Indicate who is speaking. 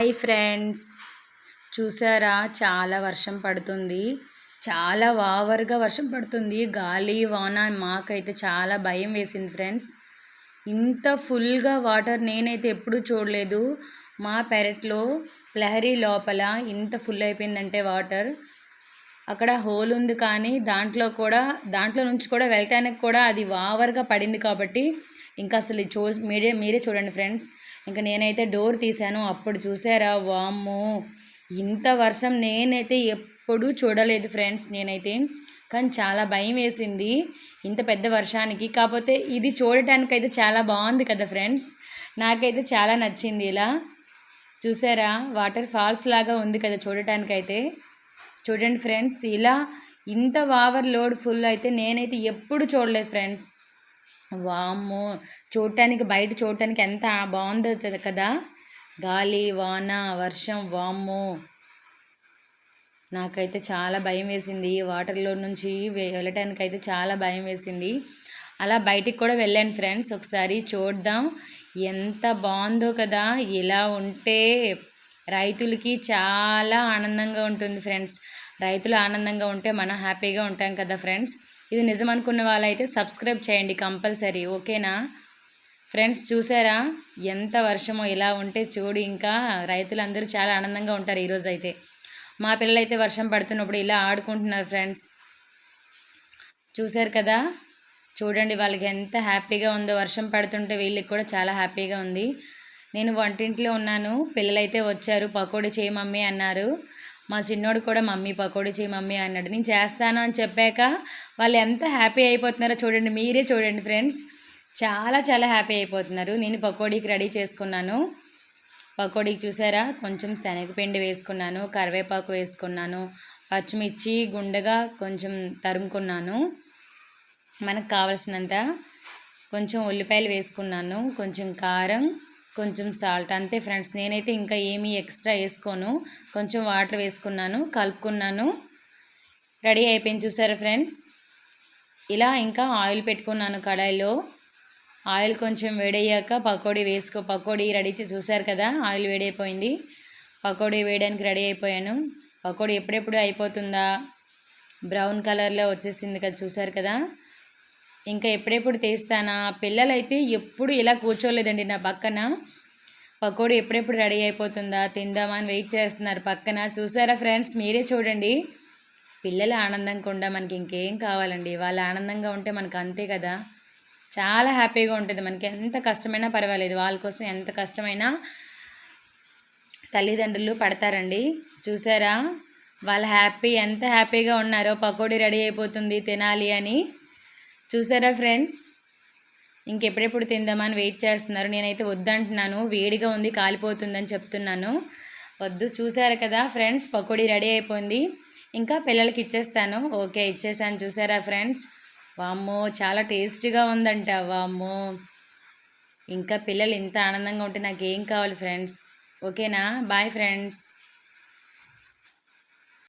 Speaker 1: Hi friends. చూసారా? చాలా వర్షం పడుతుంది. చాలా వావర్గా వర్షం పడుతుంది. గాలి వాన మాకైతే చాలా భయం వేసింది ఫ్రెండ్స్. ఇంత ఫుల్గా వాటర్ నేనైతే ఎప్పుడూ చూడలేదు. మా పెరట్లో లహరి లోపల ఇంత ఫుల్ అయిపోయిందంటే వాటర్. అక్కడ హోల్ ఉంది కానీ దాంట్లో కూడా దాంట్లో నుంచి కూడా వెళ్ళటానికి కూడా అది వావర్గా పడింది కాబట్టి ఇంకా అసలు చూ మీరే మీరే చూడండి ఫ్రెండ్స్. ఇంకా నేనైతే డోర్ తీశాను. అప్పుడు చూసారా? వామ్మో! ఇంత వర్షం నేనైతే ఎప్పుడూ చూడలేదు ఫ్రెండ్స్ నేనైతే. కానీ చాలా భయం వేసింది ఇంత పెద్ద వర్షానికి. కాకపోతే ఇది చూడటానికి అయితే చాలా బాగుంది కదా ఫ్రెండ్స్. నాకైతే చాలా నచ్చింది ఇలా. చూసారా? వాటర్ ఫాల్స్ లాగా ఉంది కదా చూడటానికైతే. చూడండి ఫ్రెండ్స్ ఇలా ఇంత వావర్ లోడ్ ఫుల్ అయితే నేనైతే ఎప్పుడు చూడలేదు ఫ్రెండ్స్. వామ్మో చూడటానికి బయట చూడటానికి ఎంత బాగుందో కదా? గాలి వాన వర్షం వామ్మో. నాకైతే చాలా భయం వేసింది. వాటర్లో నుంచి వెళ్ళటానికి అయితే చాలా భయం వేసింది. అలా బయటికి కూడా వెళ్ళాను ఫ్రెండ్స్ ఒకసారి చూద్దాం ఎంత బాగుందో కదా? ఇలా ఉంటే రైతులకి చాలా ఆనందంగా ఉంటుంది ఫ్రెండ్స్ రైతులు ఆనందంగా ఉంటే మనం హ్యాపీగా ఉంటాం కదా ఫ్రెండ్స్. ఇది నిజం అనుకున్న వాళ్ళైతే సబ్స్క్రైబ్ చేయండి కంపల్సరీ ఓకేనా? ఫ్రెండ్స్ చూసారా? ఎంత వర్షమో ఇలా ఉంటే చూడు ఇంకా రైతులందరూ చాలా ఆనందంగా ఉంటారు ఈరోజు అయితే మా పిల్లలైతే వర్షం పడుతున్నప్పుడు ఇలా ఆడుకుంటున్నారు ఫ్రెండ్స్. చూశారు కదా? చూడండి వాళ్ళకి ఎంత హ్యాపీగా ఉందో వర్షం పడుతుంటే వీళ్ళకి కూడా చాలా హ్యాపీగా ఉంది. నేను వంటింట్లో ఉన్నాను పిల్లలైతే వచ్చారు పకోడీ చేయి మమ్మీ అన్నారు. మా చిన్నోడు కూడా మమ్మీ పకోడీ చేయి మమ్మీ అన్నాడు. నేను చేస్తాను అని చెప్పాక వాళ్ళు ఎంత హ్యాపీ అయిపోతున్నారో చూడండి మీరే చూడండి ఫ్రెండ్స్. చాలా చాలా హ్యాపీ అయిపోతున్నారు. నేను పకోడీకి రెడీ చేసుకున్నాను. పకోడీకి చూసారా? కొంచెం శనగపిండి వేసుకున్నాను కరివేపాకు వేసుకున్నాను పచ్చిమిర్చి గుండెగా కొంచెం తరుముకున్నాను. మనకు కావలసినంత కొంచెం ఉల్లిపాయలు వేసుకున్నాను కొంచెం కారం కొంచెం సాల్ట్ అంతే ఫ్రెండ్స్. నేనైతే ఇంకా ఏమీ ఎక్స్ట్రా వేసుకోను. కొంచెం వాటర్ వేసుకున్నాను కలుపుకున్నాను. రెడీ అయిపోయింది చూసారా ఫ్రెండ్స్? ఇలా ఇంకా ఆయిల్ పెట్టుకున్నాను కడాయిలో. ఆయిల్ కొంచెం వేడయ్యాక పకోడీ వేసుకో పకోడీ రెడీ చేసి చూసారు కదా? ఆయిల్ వేడైపోయింది. పకోడీ వేయడానికి రెడీ అయిపోయాను. పకోడీ ఎప్పుడెప్పుడు అయిపోతుందా? బ్రౌన్ కలర్లో వచ్చేసింది కదా చూసారు కదా? ఇంకా ఎప్పుడెప్పుడు తీస్తానా? పిల్లలైతే ఎప్పుడు ఇలా కూర్చోలేదండి నా పక్కన. పకోడీ ఎప్పుడెప్పుడు రెడీ అయిపోతుందా? తిందామా అని వెయిట్ చేస్తున్నారు పక్కన. చూసారా ఫ్రెండ్స్? మీరే చూడండి. పిల్లల ఆనందంగా ఉండా మనకి ఇంకేం కావాలండి? వాళ్ళు ఆనందంగా ఉంటే మనకు అంతే కదా. చాలా హ్యాపీగా ఉంటుంది. మనకి ఎంత కష్టమైనా పర్వాలేదు. వాళ్ళ కోసం ఎంత కష్టమైనా తల్లిదండ్రులు పడతారండి. చూసారా? వాళ్ళు హ్యాపీ ఎంత హ్యాపీగా ఉన్నారో పకోడీ రెడీ అయిపోతుంది తినాలి అని. చూసారా ఫ్రెండ్స్? ఇంకెప్పుడెప్పుడు తిందామని వెయిట్ చేస్తున్నారు. నేనైతే వద్దంటున్నాను. వేడిగా ఉంది కాలిపోతుందని చెప్తున్నాను. వద్దు చూసారు కదా ఫ్రెండ్స్ పకోడీ రెడీ అయిపోయింది. ఇంకా పిల్లలకి ఇచ్చేస్తాను. ఓకే ఇచ్చేసాను. చూసారా ఫ్రెండ్స్? వామ్మో చాలా టేస్టీగా ఉందంట. వామ్మో. ఇంకా పిల్లలు ఇంత ఆనందంగా ఉంటే నాకు ఏం కావాలి ఫ్రెండ్స్? ఓకేనా? Bye friends.